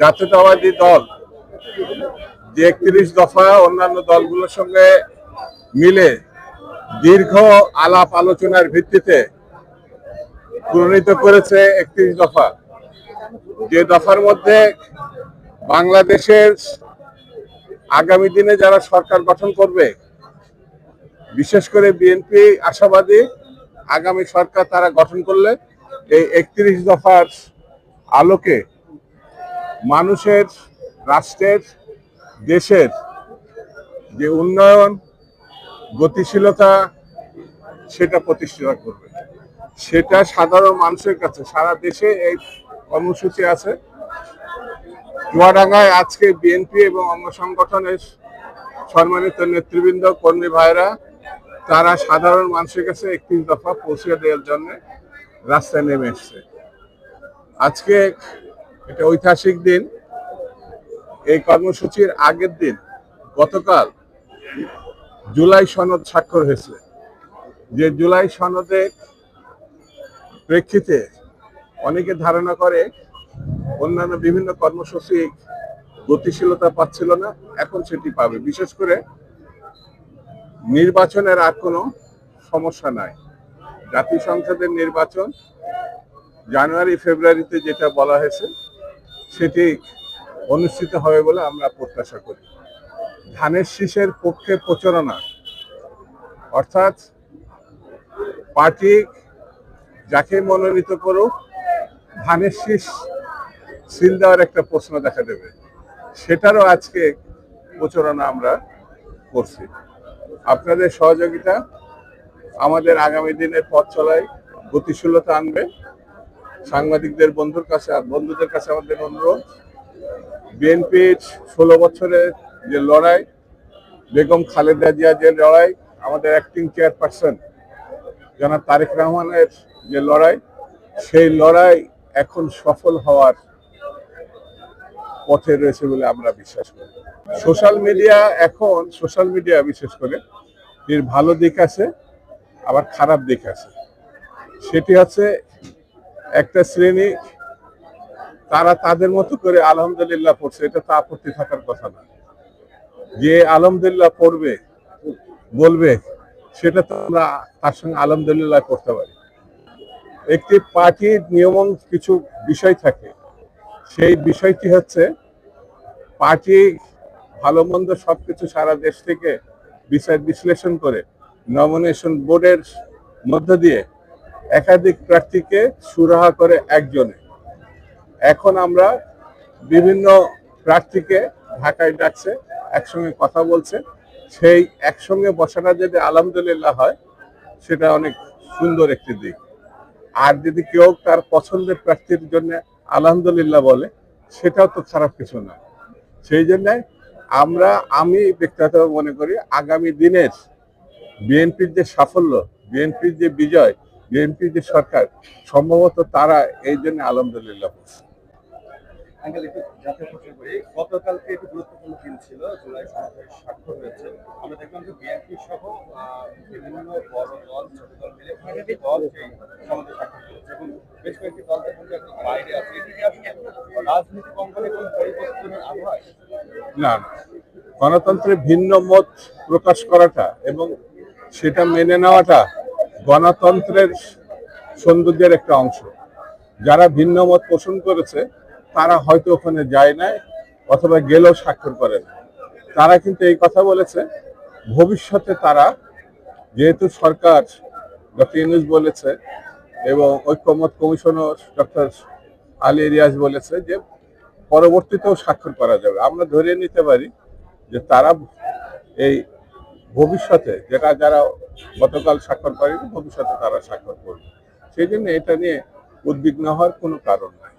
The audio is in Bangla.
জাতীয়তাবাদী দল যে একত্রিশ দফা অন্যান্য দলগুলোর সঙ্গে মিলে দীর্ঘ আলাপ আলোচনার ভিত্তিতে প্রণীত করেছে একত্রিশ দফা। যে দফার মধ্যে বাংলাদেশের আগামী দিনে যারা সরকার গঠন করবে, বিশেষ করে বিএনপি আশাবাদী আগামী সরকার তারা গঠন করলে এই একত্রিশ দফার আলোকে মানুষের, রাষ্ট্রের, দেশের যে উন্নয়ন, গতিশীলতা, সেটা প্রতিষ্ঠা করবে। সেটা সাধারণ মানুষের কাছে, সারা দেশে এই কর্মসূচি আছে। চুয়াডাঙ্গায় আজকে বিএনপি এবং অঙ্গ সংগঠনের সম্মানিত নেতৃবৃন্দ, কর্মী ভাইরা তারা সাধারণ মানুষের কাছে একত্রিশ দফা পৌঁছে দেওয়ার জন্য রাস্তায় নেমে এসছে। আজকে এটা ঐতিহাসিক দিন। এই কর্মসূচির আগের দিন গতকাল জুলাই সনদ স্বাক্ষর হয়েছে। যে জুলাই সনদের প্রেক্ষিতে অনেকে ধারণা করে অন্যান্য বিভিন্ন কর্মসূচি গতিশীলতা পাচ্ছিল না, এখন সেটি পাবে। বিশেষ করে নির্বাচনের আর কোনো সমস্যা নাই। জাতীয় সংসদের নির্বাচন জানুয়ারি, ফেব্রুয়ারিতে যেটা বলা হয়েছে সেটি অনুষ্ঠিত হবে বলে আমরা প্রত্যাশা করি। ধানের শীষের পক্ষে প্রচারণা, অর্থাৎ পার্টি যাকে মনোনীত করুক, ধানের শীষ সিল দেওয়ার একটা প্রশ্ন দেখা দেবে। সেটারও আজকে প্রচারণা আমরা করছি। আপনাদের সহযোগিতা আমাদের আগামী দিনের পথ চলায় গতিশীলতা আনবে। সাংবাদিকদের বন্ধুর কাছে বন্ধুদের কাছে আমাদের অনুরোধ বিএনপির ষোলো বছরের যে লড়াই, বেগম খালেদা জিয়া যে লড়াই, আমাদের অ্যাক্টিং চেয়ারপারসন জনাব তারেক রহমানের যে লড়াই, সেই লড়াই এখন সফল হওয়ার পথে রয়েছে বলে আমরা বিশ্বাস করি। সোশ্যাল মিডিয়া এখন, সোশ্যাল মিডিয়া বিশেষ করে, এর ভালো দিক আছে, আবার খারাপ দিক আছে। সেটি হচ্ছে একটা শ্রেণি, তারা তাদের মতো করে আলহামদুলিল্লাহ পড়ছে, এটা তো আপত্তি থাকার কথা না। যে আলহামদুলিল্লাহ পড়বে, বলবে, সেটা তো আমরা তার সঙ্গে আলহামদুলিল্লাহ করতে পারি। একটি পার্টির নিয়মন কিছু বিষয় থাকে, সেই বিষয়টি হচ্ছে, পার্টি ভালো মন্দ সবকিছু সারা দেশ থেকে বিচার বিশ্লেষণ করে নমিনেশন বোর্ডের মধ্য দিয়ে একাধিক প্রার্থীকে সুরাহা করে একজনে। এখন আমরা বিভিন্ন প্রার্থীকে ঢাকায় ডাকছে, একসঙ্গে কথা বলছে। সেই একসঙ্গে বসাটা যদি আলহামদুলিল্লাহ হয়, সেটা অনেক সুন্দর একটি দিক। আর যদি কেউ তার পছন্দের প্রার্থীর জন্য আলহামদুলিল্লাহ বলে, সেটাও তো খারাপ কিছু না। সেই জন্য আমরা, আমি ব্যক্তিগত মনে করি, আগামী দিনের বিএনপির যে সাফল্য, বিএনপির যে বিজয় বিএনপির যে সরকার সম্ভবত তারা এই জন্য আলহামদুলিল্লাহ বলছে। গতকালকে একটি গুরুত্বপূর্ণ দিন ছিল জুলাই সনদের স্বাক্ষর হয়েছে। আমরা দেখলাম যে বিএনপি সহ আহ, বিভিন্ন বড় দল ছোট দল মিলে কয়েকটি দল সেই সনদে স্বাক্ষর করেছে। এবং বেশ কয়েকটি দল দেখুন যে বাইরে আছে। এদিকে আসলে রাজনীতি অঙ্গনে কোন পরিবর্তনের আবহাওয়া না না। গণতন্ত্রে ভিন্ন মত প্রকাশ করাটা এবং সেটা মেনে নেওয়াটা গণতন্ত্রের সৌন্দর্যের একটা অংশ। যারা ভিন্ন মত পোষণ করেছে, তারা হয়তো ওখানে যায় নাই অথবা গেলেও স্বাক্ষর করে না তারা কিন্তু এই কথা বলেছে, ভবিষ্যতে তারা যেহেতু সরকার ডক্টর ইউনুস বলেছে এবং ঐক্যমত কমিশনার ডক্টর আলী রিয়াজ বলেছে যে পরবর্তীতেও স্বাক্ষর করা যাবে। আমরা ধরে নিতে পারি যে তারা এই ভবিষ্যতে, যেটা যারা গতকাল স্বাক্ষর করেনি, ভবিষ্যতে তারা স্বাক্ষর করবে। সেই জন্য এটা নিয়ে উদ্বিগ্ন হওয়ার কোনো কারণ নাই।